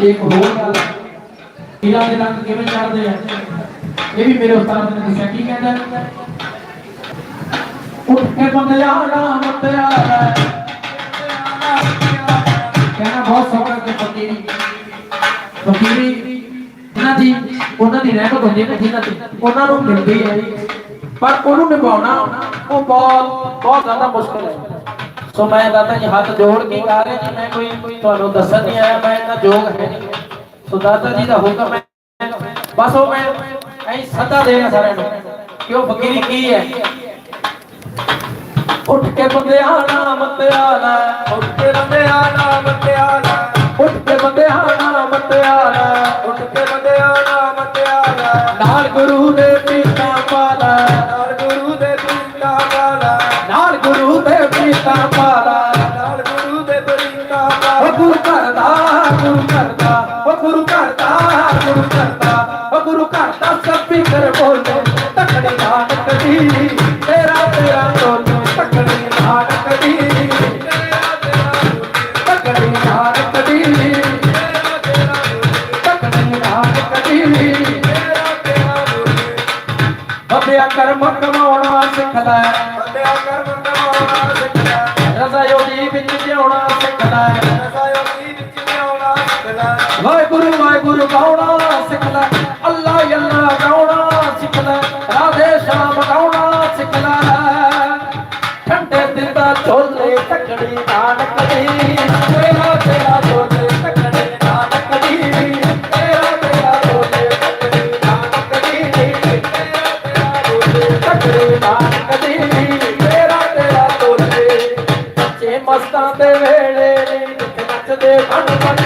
ਇੱਕ ਹੋਰ ਗੱਲ ਹੀਰਾ ਦੇ ਰੰਗ ਕਿਵੇਂ ਚੜਦੇ ਆ? ਇਹ ਵੀ ਮੇਰੇ ਉਸਤਾਦ ਨੇ ਦੱਸਿਆ, ਕੀ ਕਹਿੰਦਾ? ਉੱਠ ਕੇ ਬੰਦਿਆ ਨਾਮ ਤੇਰਾ ਕਹਿਣਾ ਬਹੁਤ ਸੌਖਾ ਕਿ ਫਕੀਰੀ। ਫਕੀਰੀ ਉਹਨਾਂ ਦੀ ਉਹਨਾਂ ਦੀ ਰਹਿਮਤ ਹੁੰਦੀ ਹੈ, ਜਿਨ੍ਹਾਂ ਤੇ ਉਹਨਾਂ ਨੂੰ ਮਿਲਦੀ ਹੈ। ਪਰ ਉਹਨੂੰ ਨਿਭਾਉਣਾ, ਉਹ ਬਹੁਤ ਬਹੁਤ ਜ਼ਿਆਦਾ ਮੁਸ਼ਕਲ ਹੈ। ਸੋ ਮੈਂ ਦਾਦਾ ਜੀ ਹੱਥ ਜੋੜ ਕੇ ਕਹ ਰਿਹਾ ਜੀ, ਮੈਂ ਕੋਈ ਤੁਹਾਨੂੰ ਦੱਸਣ ਨਹੀਂ ਆਇਆ, ਮੈਂ ਇੰਨਾ ਯੋਗ ਹੈ ਨਹੀਂ। ਸੋ ਦਾਦਾ ਜੀ ਦਾ ਹੁਕਮ ਹੈ, ਬਸ ਉਹ ਮੈਂ ਐਂ ਸੱਦਾ ਦੇਣਾ ਸਾਰਿਆਂ ਨੂੰ ਕਿ ਉਹ ਫਕੀਰੀ ਕੀ ਹੈ? ਉੱਠ ਕੇ ਬੰਦਿਆ ਨਾਮ ਧਿਆਲਾ ਉੱਠ ਕੇ ਬੰਦਿਆ ਨਾਮ ਧਿਆਲਾ ਉੱਠ ਕੇ ਬੰਦਿਆ ਨਾਮ ਧਿਆਲਾ ਉੱਠ ਕੇ ਬੰਦਿਆ ਨਾਮ ਧਿਆਲਾ ਨਾਲ ਗੁਰੂ ਦੇ ਗੁਰੂ ਕਰਦਾ ਉਹ ਗੁਰੂ ਕਰਦਾ ਸਭ ਬੋਲੇ ਤਕੜੀ ਨਾਨਕ ਦੀ। ਮਸਤਾਂ ਦੇ ਵੇਲੇ ਨੀ ਨੱਚਦੇ ਬਣ ਬਣ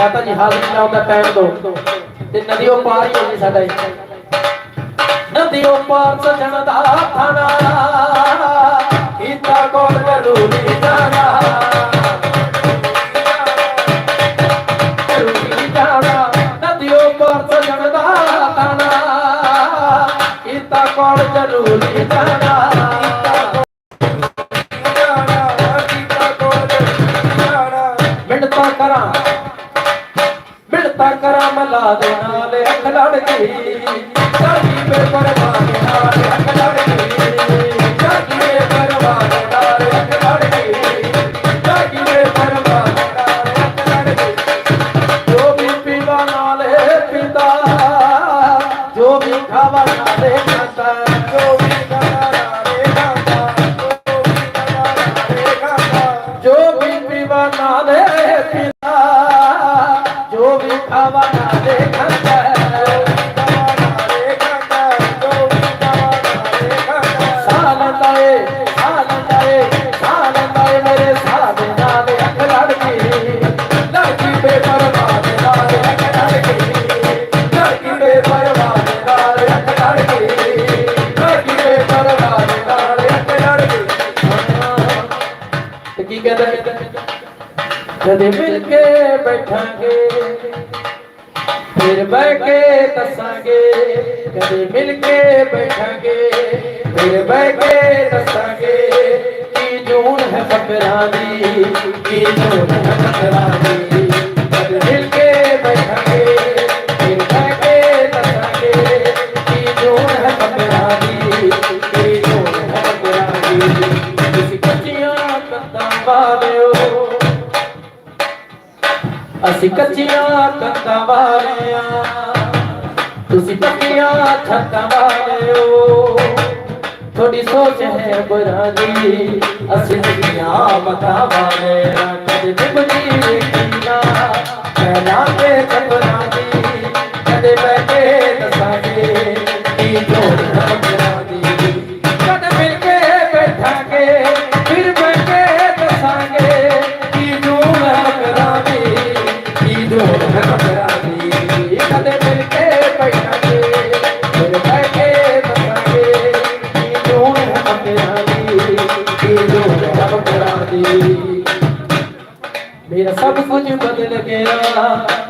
ਦਾਤਾ ਜੀ, ਹਾਜ਼ਰੀ ਲਾਉਣ ਦਾ ਟਾਈਮ ਦੋ। ਤੇ ਨਦੀਓ ਪਾਰ ਹੀ ਹੋ ਜੀ ਸਾਡਾ ਨਦੀਓ ਪਾਰ ਸਜਣ ਦਾ ਖਾਵਾ ਨਾਲੇ ਫਿਰ ਬਹਿ ਕੇ ਦੱਸਾਂਗੇ, ਕਦੇ ਮਿਲ ਕੇ ਬੈਠਾਂਗੇ। ਫਿਰ ਬਹਿ ਕੇ ਦੱਸਾਂਗੇ, ਕੀ ਜੂਨ ਹੈ ਫਕਰਾਂ ਦੀ, ਕੀ ਜੂਨ ਹੈ ਫਕਰਾਂ ਦੀ। ਅਸੀਂ ਕੱਚੀਆਂ ਕੰਧਾਂ ਵਾਲਿਆਂ, ਤੁਸੀਂ ਪੱਕੀਆਂ ਛੱਤਾਂ ਵਾਲਿਓ। ਥੋੜੀ ਸੋਚ ਹੈ ਬੁਰਾ ਦੀ ਅਸੀਂ ਦੁਨੀਆਂ ਮਤਾ ਵਾਲੇ। ਕੁਝ ਬਦਲ ਗਿਆ।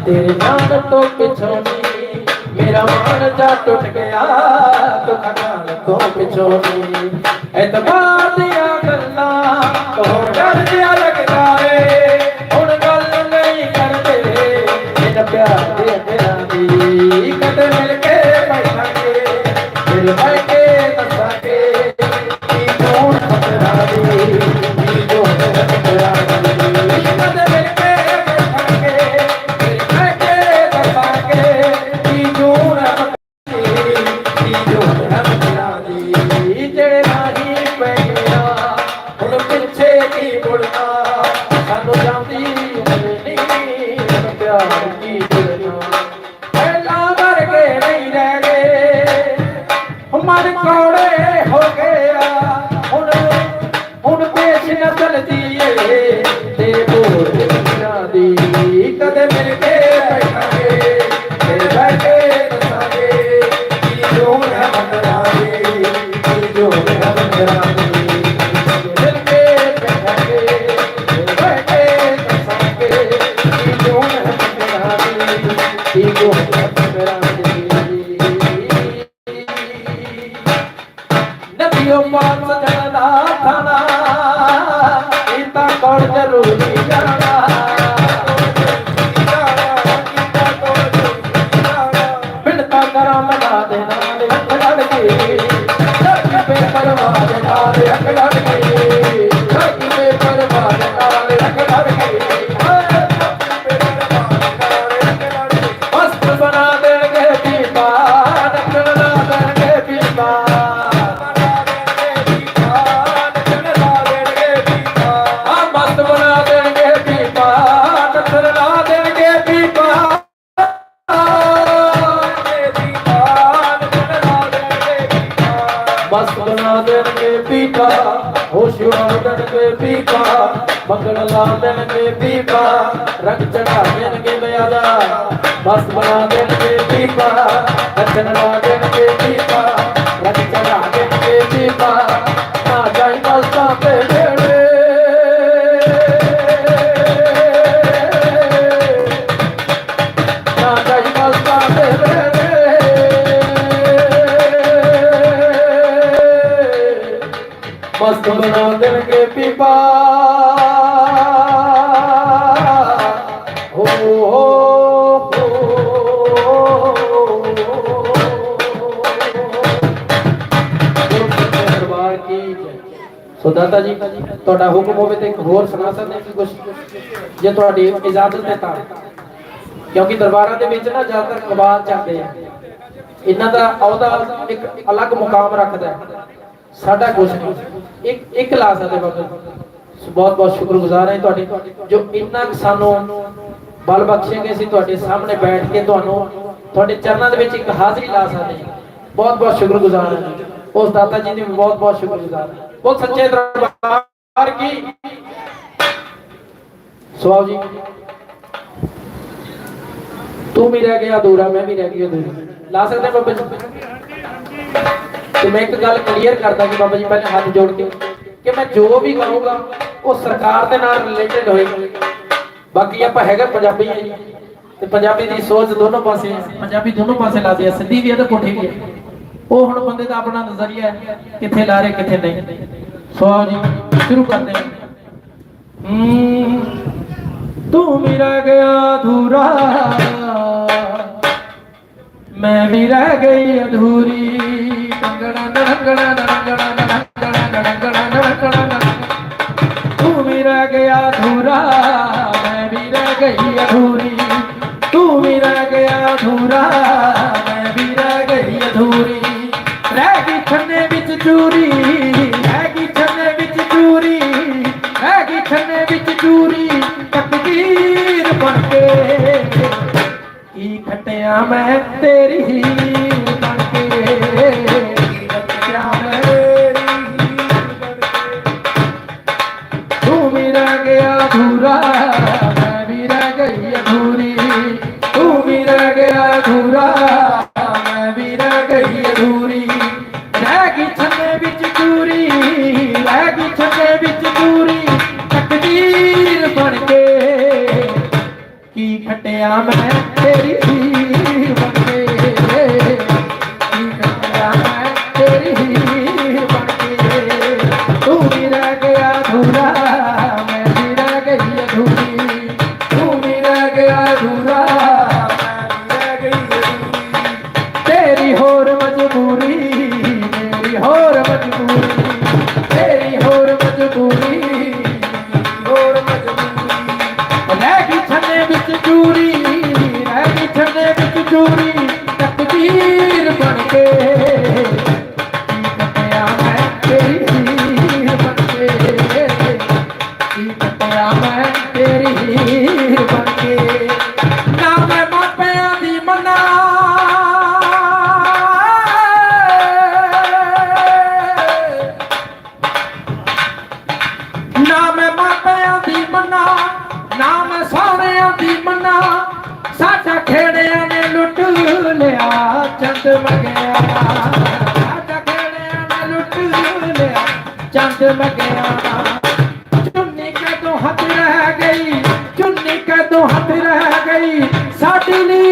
ਤੇਰੇ ਨਾਮ ਤੋਂ ਪਿਛੋਂ ਨੀ ਮੇਰਾ ਮਨ ਜਾ ਟੁੱਟ ਗਿਆ। ਦੁੱਖ ਨਾਲ ਤੋਂ ਪਿਛੋਂ ਨੀ ਐਤਬਾਰ ਮਨ ਮੰਗਣ ਲਾ ਦੇਣਗੇ ਪੀਪਾ ਰੰਗ ਚੜਾ ਦੇਣਗੇ ਬਿਆਦਾ ਮਸਤ ਬਣਾ ਦੇਣਗੇ ਪੀਪਾ ਨੱਚਣ ਲਾ ਦੇਣਗੇ ਪੀਪਾ ਸੋ ਦਾਤਾ ਜੀ, ਤੁਹਾਡਾ ਹੁਕਮ ਹੋਵੇ ਤੇ ਇੱਕ ਹੋਰ ਸੁਣਾ ਸਕਦੇ ਹਾਂ ਕੁਝ ਜੇ ਤੁਹਾਡੀ ਇਜਾਜ਼ਤ ਹੈ ਤਾਂ। ਕਿਉਂਕਿ ਦਰਬਾਰਾਂ ਦੇ ਵਿੱਚ ਨਾ ਜ਼ਿਆਦਾਤਰ ਕਵਾਲ ਚੱਲਦੇ ਆ। ਇਹਨਾਂ ਦਾ ਅਹੁਦਾ ਇੱਕ ਅਲੱਗ ਮੁਕਾਮ ਰੱਖਦਾ ਹੈ। ਸਾਡਾ ਕੁਝ ਇੱਕ ਇੱਕ ਲਾ ਸਕਦੇ ਬਾਬਾ ਬਹੁਤ ਬਹੁਤ ਸ਼ੁਕਰਗੁਜ਼ਾਰ ਹਾਂ ਤੁਹਾਡੇ ਜੋ ਇੰਨਾ ਕੁ ਸਾਨੂੰ ਬਲ ਬਖਸ਼ੇ ਗਏ ਅਸੀਂ ਤੁਹਾਡੇ ਸਾਹਮਣੇ ਬੈਠ ਕੇ ਤੁਹਾਨੂੰ ਤੁਹਾਡੇ ਚਰਨਾਂ ਦੇ ਵਿੱਚ ਇੱਕ ਹਾਜ਼ਰੀ ਲਾ ਸਕਦੇ ਬਹੁਤ ਬਹੁਤ ਸ਼ੁਕਰਗੁਜ਼ਾਰ ਹਾਂ ਉਸ ਦਾਤਾ ਜੀ ਦੀ ਬਹੁਤ ਬਹੁਤ ਸ਼ੁਕਰਗੁਜ਼ਾਰ ਹਾਂ। ਬਹੁਤ ਸੱਚੇ ਦਰਬਾਰ ਕੀ? ਸਵਾਲ ਜੀ। ਤੂੰ ਵੀ ਰਹਿ ਗਿਆ, ਅਧੂਰਾ, ਮੈਂ ਵੀ ਰਹਿ ਗਿਆ ਅਧੂਰਾ। ਲਾ ਸਕਦੇ ਬਾਬਾ ਜੀ? ਤੇ ਮੈਂ ਇੱਕ ਗੱਲ ਕਲੀਅਰ ਕਰਦਾ ਕਿ ਬਾਬਾ ਜੀ, ਪਹਿਲੇ ਹੱਥ ਜੋੜ ਕੇ, ਕਿ ਮੈਂ ਜੋ ਵੀ ਕਰੂੰਗਾ, ਉਹ ਸਰਕਾਰ ਦੇ ਨਾਲ ਰਿਲੇਟਡ ਹੋਏਗਾ। ਬਾਕੀ ਆਪਾਂ ਹੈਗਾ ਪੰਜਾਬੀ ਹੈ ਜੀ। ਤੇ ਪੰਜਾਬੀ ਦੀ ਸੋਚ ਦੋਨੋਂ ਪਾਸੇ ਪੰਜਾਬੀ ਦੋਨੋਂ ਪਾਸੇ ਲਾਦੇ ਆ ਸਿੱਧੀ ਵੀ ਹੈ ਤੇ ਪੁੱਠੀ ਵੀ ਹੈ ਉਹ ਹੁਣ ਬੰਦੇ ਦਾ ਆਪਣਾ ਨਜ਼ਰੀਆ ਹੈ, ਕਿੱਥੇ ਲਾਰੇ ਕਿੱਥੇ ਨਹੀਂ। ਸੋ ਜੀ, ਸ਼ੁਰੂ ਕਰਦੇ ਹਾਂ। ਤੂੰ ਮੇਰਾ ਗਿਆ ਅਧੂਰਾ। ਮੈਂ ਵੀ ਰਹਿ ਗਈ ਅਧੂਰੀ। ਟੰਗਣਾ ਨੰਗਣਾ ਨੰਗਣਾ ਨੰਗਣਾ ਨੰਗਣਾ ਤੂੰ ਵੀ ਗਿਆ ਅਧੂਰਾ। ਮੈਂ ਵੀ ਰਹਿ ਗਈ ਅਧੂਰੀ। ਤੂੰ ਵੀ ਰਹਿ ਗਿਆ ਅਧੂਰਾ। मैं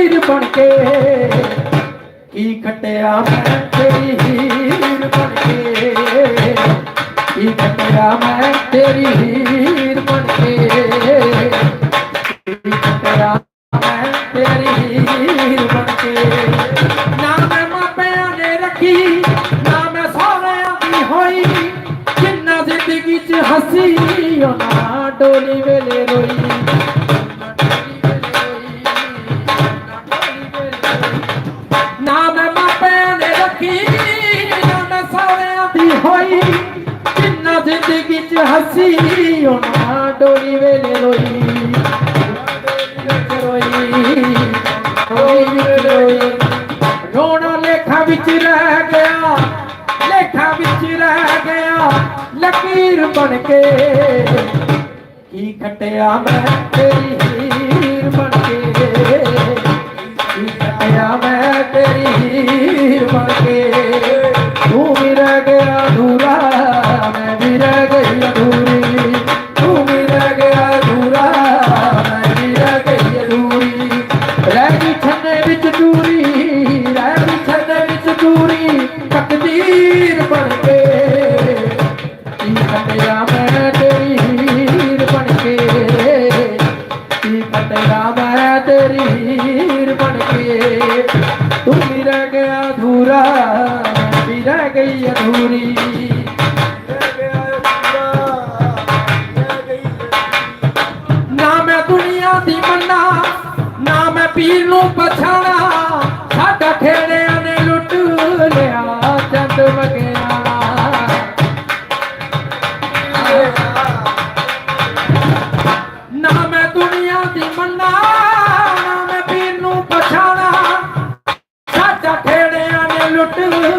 ਹੀਰ ਬਣ ਕੇ। ਕੀ ਖਟਿਆ ਮੈਂ ਤੇਰੀ ਹੀਰ ਬਣ ਕੇ? ਕੀ ਖਟਿਆ ਮੈਂ ਤੇਰੀ ਹੀਰ ਬਣ ਕੇ? ਕੀ ਖਟਿਆ ਮੈਂ ਤੇਰੀ ਹੀਰ ਬਣ ਕੇ? ਨਾ ਮੈਂ ਮਾਪਿਆਂ ਨੇ ਰੱਖੀ, ਨਾ ਮੈਂ ਸਹੁਰਿਆਂ ਦੀ ਹੋਈ। ਜਿੰਨਾ ਜ਼ਿੰਦਗੀ 'ਚ ਹੱਸੀ ਉਹ ਨਾ ਡੋਲੀ ਵੇਲੇ ਰੋਈ। ਹੱਸੀਓ ਨਾ ਡੋਲੀ ਵੇਲੇ ਰੋਈ। ਰੋਈ ਰੋਈ ਵਿੱਚ ਰੋਈ। ਰੋਣਾ ਲੇਖਾ ਵਿੱਚ ਰਹਿ ਗਿਆ, ਲੇਖਾ ਵਿੱਚ ਰਹਿ ਗਿਆ, ਲਕੀਰ ਬਣ ਕੇ। ਕੀ ਖਟਿਆ ਮੈਂ ਤੇਰੀ ਹੀਰ ਬਣ ਕੇ? ਕੀ ਖਟਿਆ ਮੈਂ ਤੇਰੀ ਹੀਰ ਬਣ ਕੇ? ਤੂੰ ਵੀ ਰਹਿ ਗਿਆ ਤੂੰ Eu lotte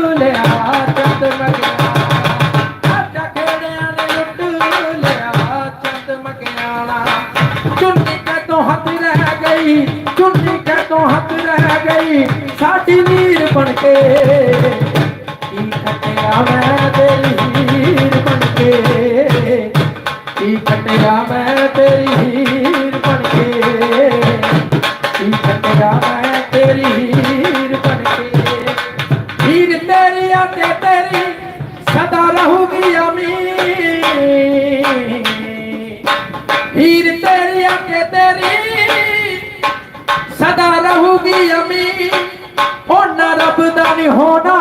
ਹੋਣਾ ਰੱਬ ਦਾ ਨਹੀਂ ਹੋਣਾ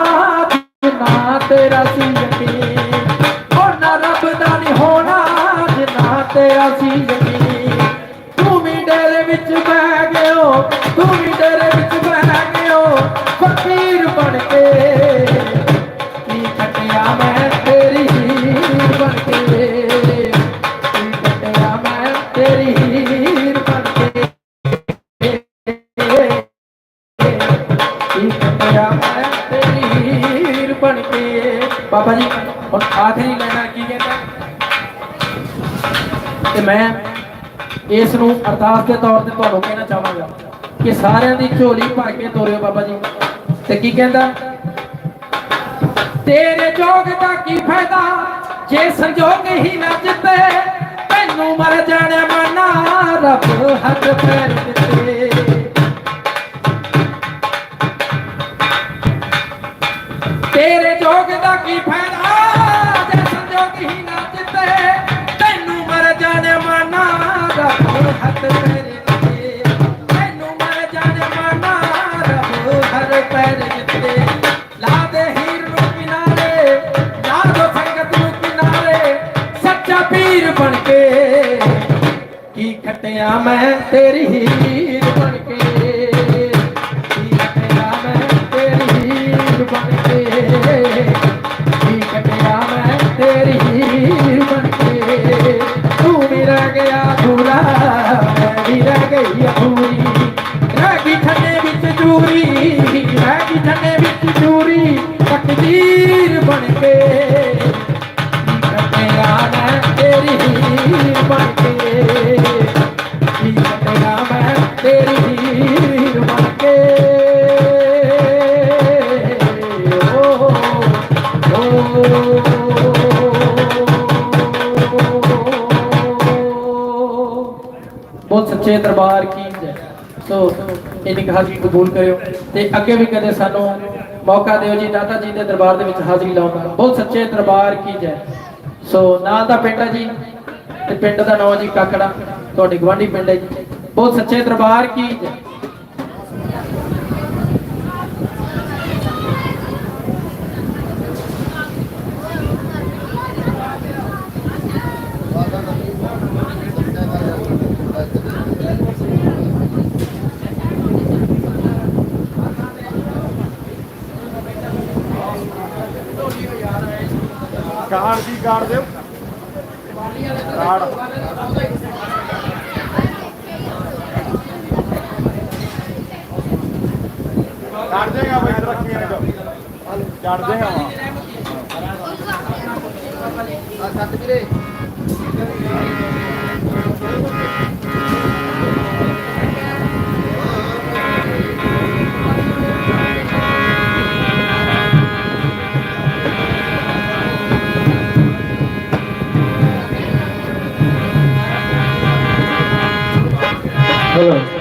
ਜਿੰਨਾ ਤੇਰਾ ਸੀ ਯਕੀਨ। ਤੇ ਮੈਂ ਇਸ ਨੂੰ ਅਰਦਾਸ ਦੇ ਤੌਰ ਤੇ ਤੁਹਾਨੂੰ ਕਹਿਣਾ ਚਾਹਾਂਗਾ ਕਿ ਸਾਰਿਆਂ ਦੀ ਝੋਲੀ ਭਰ ਕੇ ਤੋਰਿਓ ਬਾਬਾ ਜੀ। ਤੇ ਕੀ ਕਹਿੰਦਾ? ਤੇਰੇ ਜੋਗ ਦਾ ਕੀ ਫਾਇਦਾ? ਜੇ ਸੰਜੋਗ ਹੀ ਨਾ ਜਿੱਤੇ, ਤੈਨੂੰ ਮਰ ਜਾਣਾ ਮਨਾ, ਰੱਬ ਹੱਥ ਪੈਰ ਦਿੱਤੇ। ਤੇਰੇ ਜੋਗ ਦਾ ਕੀ ਫਾਇਦਾ? ਜੇ ਸੰਜੋਗ ਹੀ ਨਾ ਜਿੱਤੇ ਬਣ ਕੇ ਕੀ ਖਟਿਆ ਮੈਂ ਤੇਰੀ ਸੱਚੇ ਦਰਬਾਰ ਕੀ ਜੈ। ਸੋ ਇਹਨੀ ਹਾਜ਼ਰੀ ਕਬੂਲ ਕਰਿਓ। ਤੇ ਅੱਗੇ ਵੀ ਕਦੇ ਸਾਨੂੰ ਮੌਕਾ ਦਿਓ ਜੀ, ਦਾਤਾ ਜੀ ਦੇ ਦਰਬਾਰ ਦੇ ਵਿੱਚ ਹਾਜ਼ਰੀ ਲਾਉਣ ਦਾ। ਬੋਲ ਸੱਚੇ ਦਰਬਾਰ ਕੀ ਜੈ। ਸੋ, ਨਾਲ ਦਾ ਪਿੰਡ ਹੈ ਜੀ, ਤੇ ਪਿੰਡ ਦਾ ਨਾਮ ਜੀ ਕਾਕੜਾ। ਤੁਹਾਡੇ ਗਵਾਂਢੀ ਪਿੰਡ ਹੈ ਜੀ। ਬਹੁਤ ਸੱਚੇ ਦਰਬਾਰ ਕੀ ਜੈ। ਕਾਰਡ ਦੀ ਕਾਰਡ। ਦਿਓ ਕਾਰਡ ਚੜ ਦੇਗਾ ਬਈ ਰੱਖੀਆਂ ਚੜ ਦੇਗਾ। Hello, hello, hello.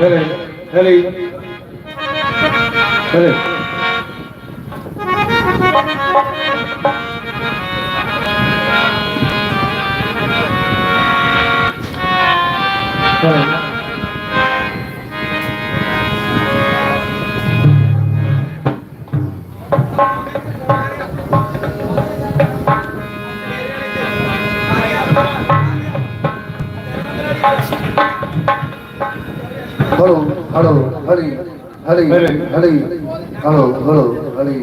هلا Thank you. Hello Hari Hari Hari hello hello Hari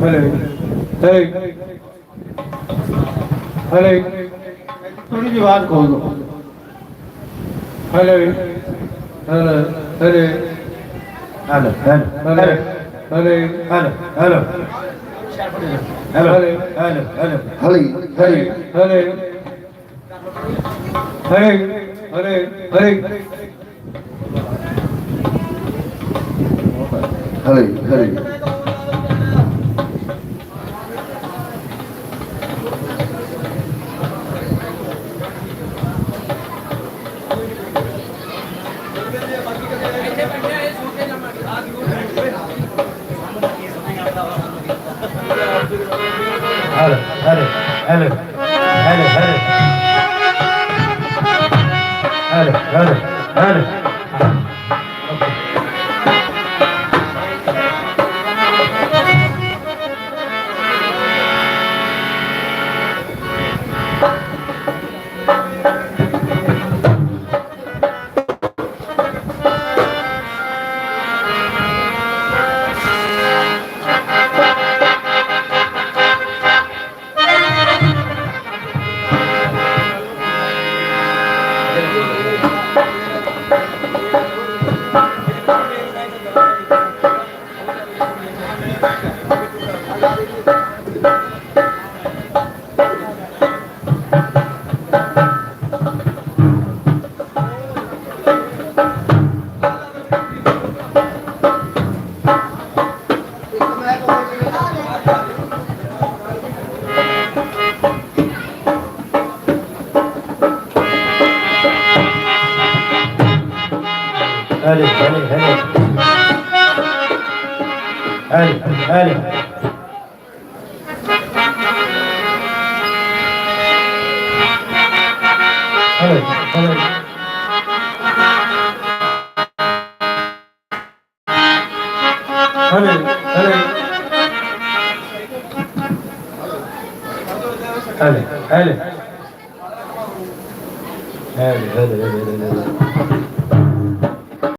Hare Hare Hare Bhagavan को hello hello hello hello hello hello hello hello hello hello hello हले हले हले हरे हरे हरे हरे हरे آله